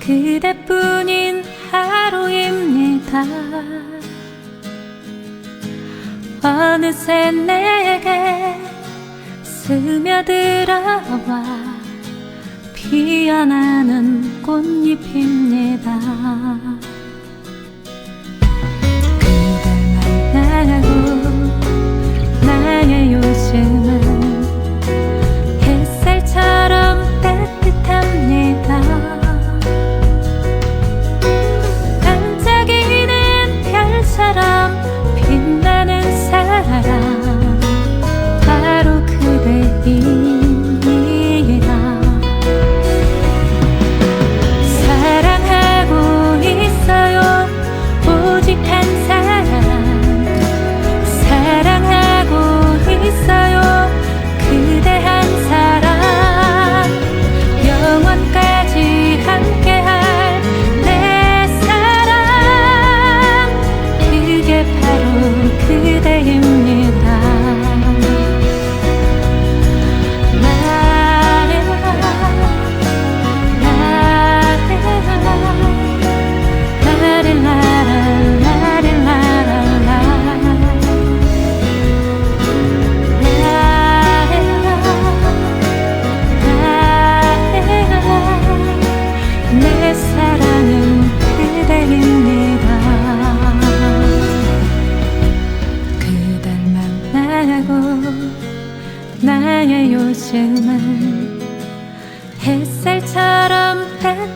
그대뿐인 하루입니다. 어느새 내게 스며들어와 피어나는 꽃잎입니다.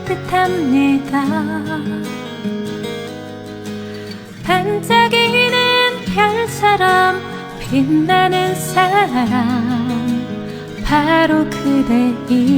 뜻합니다. 반짝이는 별처럼 빛나는 사람 바로 그대입니다.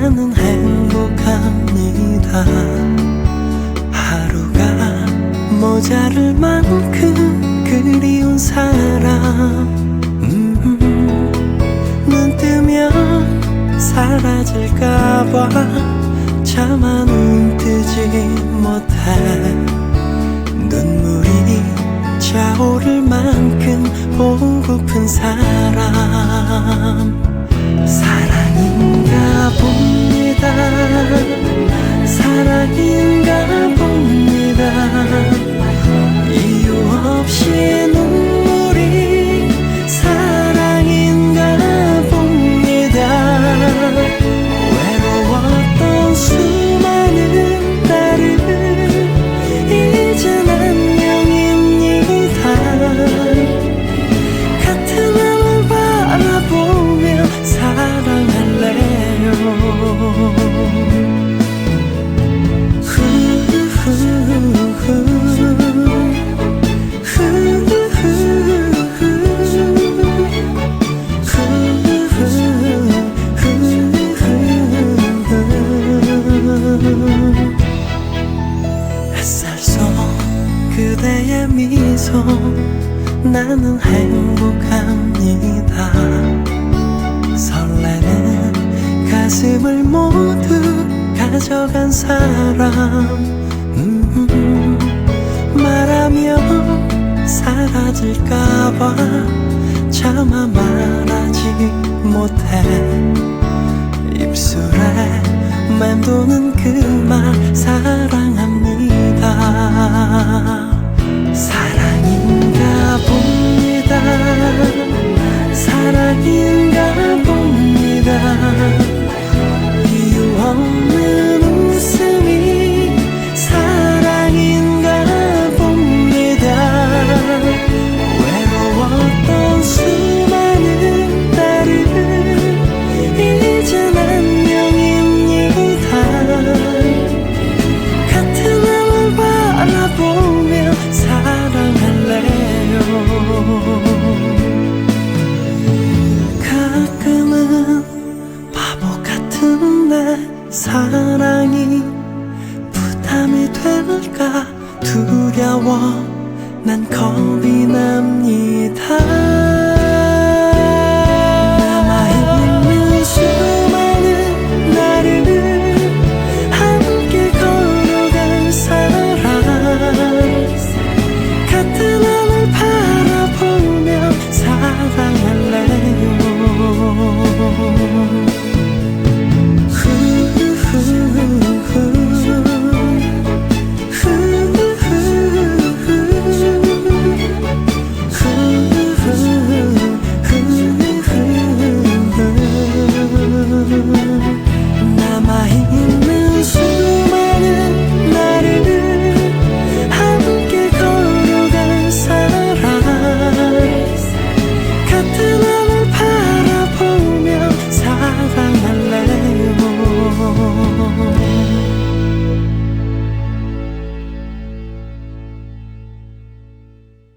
나는 행복합니다. 하루가 모자랄 만큼 그리운 사람. 음, 눈 뜨면 사라질까봐 차마 눈 뜨지 못해. 눈물이 차오를 만큼 보고픈 사람. 사랑이 바라봅니다. 사랑이 너의 미소 나는 행복합니다. 설레는 가슴을 모두 가져간 사람. 음, 말하면 사라질까봐 차마 말하지 못해. 입술에 맴도는 그 말 사랑합니다 될까 두려워 난 겁이 납니다